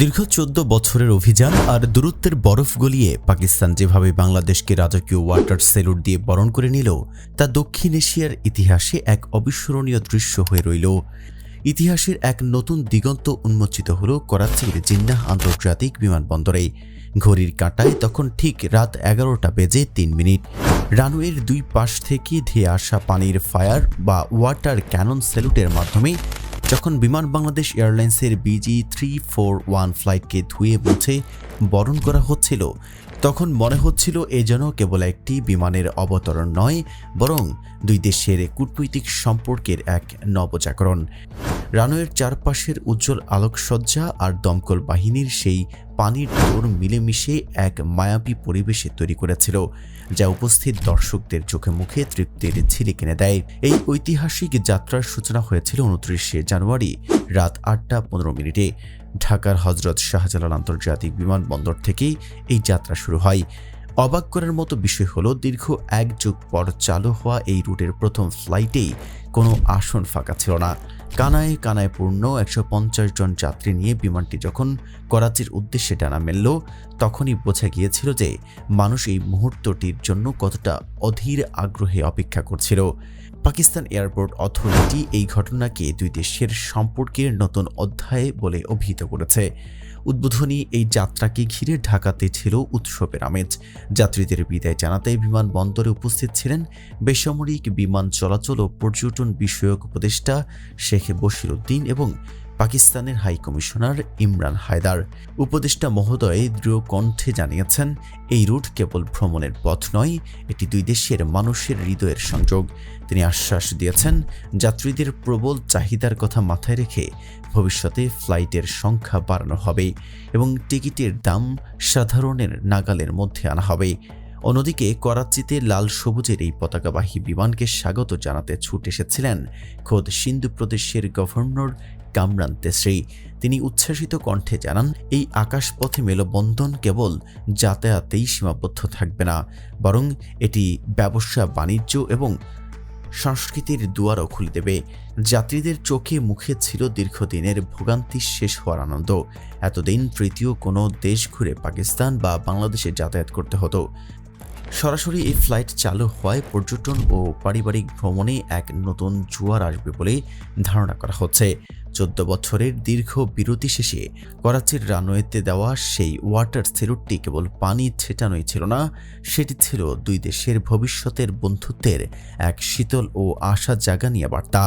দীর্ঘ চোদ্দ বছরের অভিযান আর দূরত্বের বরফ গলিয়ে পাকিস্তান যেভাবে বাংলাদেশকে রাজকীয় ওয়াটার সেলুট দিয়ে বরণ করে নিল, তা দক্ষিণ এশিয়ার ইতিহাসে এক অবিস্মরণীয় দৃশ্য হয়ে রইল। ইতিহাসের এক নতুন দিগন্ত উন্মোচিত হল করাচির জিন্নাহ আন্তর্জাতিক বিমানবন্দরে। ঘড়ির কাঁটায় তখন ঠিক রাত এগারোটা বেজে তিন মিনিট। রানওয়ের দুই পাশ থেকে ধেয়ে আসা পানির ফায়ার বা ওয়াটার ক্যানন স্যালুটের মাধ্যমে যখন বিমান বাংলাদেশ এয়ারলাইন্সের বিজি থ্রি ফোর ওয়ান ফ্লাইটকে ধুয়ে মুছে বরণ করা হচ্ছিল, তখন মনে হচ্ছিল এ যেন কেবল একটি বিমানের অবতরণ নয়, বরং দুই দেশের কূটনৈতিক সম্পর্কের এক নবজাগরণ। রানওয়ের চারপাশের উজ্জ্বল আলোকসজ্জা আর দমকল বাহিনীর সেই পানির দৌড় মিলেমিশে এক মায়াবী পরিবেশে তৈরি করেছিল, যা উপস্থিত দর্শকদের চোখে মুখে তৃপ্তির ঝিলি কিনে দেয়। এই ঐতিহাসিক যাত্রার সূচনা হয়েছিল উনত্রিশে জানুয়ারি রাত আটটা পনেরো মিনিটে। ঢাকার হজরত শাহজালাল আন্তর্জাতিক বিমানবন্দর থেকেই এই যাত্রা শুরু হয়। অবাক করার মতো বিষয় হলো, দীর্ঘ এক যুগ পর চালু হওয়া এই রুটের প্রথম ফ্লাইটেই কোনো আসন ফাঁকা ছিল না। কানায় কানায় পূর্ণ একশো পঞ্চাশ জন যাত্রী নিয়ে বিমানটি যখন করাচির উদ্দেশ্যে টানা মেলল, তখনই বোঝা গিয়েছিল যে মানুষ এই মুহূর্তটির জন্য কতটা অধীর আগ্রহে অপেক্ষা করছিল। পাকিস্তান এয়ারপোর্ট অথরিটি এই ঘটনাকে দুই দেশের সম্পর্কের নতুন অধ্যায় বলে অভিহিত করেছে। উদ্বোধনী এই যাত্রাকে ঘিরে ঢাকাতে ছিল উৎসবের আমেজ। যাত্রীদের বিদায় জানাতে বিমানবন্দরে উপস্থিত ছিলেন বেসামরিক বিমান চলাচল ও পর্যটন বিষয়ক উপদেষ্টা শেখ বশির উদ্দিন এবং পাকিস্তানের হাই কমিশনার ইমরান হায়দার। উপদেষ্টা মহোদয় দৃঢ় কণ্ঠে জানিয়েছেন, এই রুট কেবল ভ্রমণের পথ নয়, এটি দুই দেশের মানুষের হৃদয়ের সংযোগ। তিনি আশ্বাস দিয়েছেন, যাত্রীদের প্রবল চাহিদার কথা মাথায় রেখে ভবিষ্যতে ফ্লাইটের সংখ্যা বাড়ানো হবে এবং টিকিটের দাম সাধারণের নাগালের মধ্যে আনা হবে। অন্যদিকে করাচিতে লাল সবুজের এই পতাকাবাহী বিমানকে স্বাগত জানাতে ছুট এসেছিলেন খোদ সিন্ধু প্রদেশের গভর্নর কামরান তেসরি। তিনি উচ্ছ্বাসিত কণ্ঠে জানান, এই আকাশপথে মেলবন্ধন কেবল যাতায়াতেই সীমাবদ্ধ থাকবে না, বরং এটি ব্যবসা বাণিজ্য এবং সংস্কৃতির দুয়ারও খুলে দেবে। যাত্রীদের চোখে মুখে ছিল দীর্ঘদিনের ভোগান্তি শেষ হওয়ার আনন্দ। এতদিন তৃতীয় কোনো দেশ ঘুরে পাকিস্তান বা বাংলাদেশে যাতায়াত করতে হতো। সরাসরি এই ফ্লাইট চালু হওয়ায় পর্যটন ও পারিবারিক ভ্রমণে এক নতুন জোয়ার আসবে বলে ধারণা করা হচ্ছে। চোদ্দ বছরের দীর্ঘ বিরতি শেষে করাচির রানওয়েতে দেওয়া সেই ওয়াটার সেলুটটি কেবল পানি ছেটানোই ছিল না, সেটি ছিল দুই দেশের ভবিষ্যতের বন্ধুত্বের এক শীতল ও আশা জাগানিয়া বার্তা।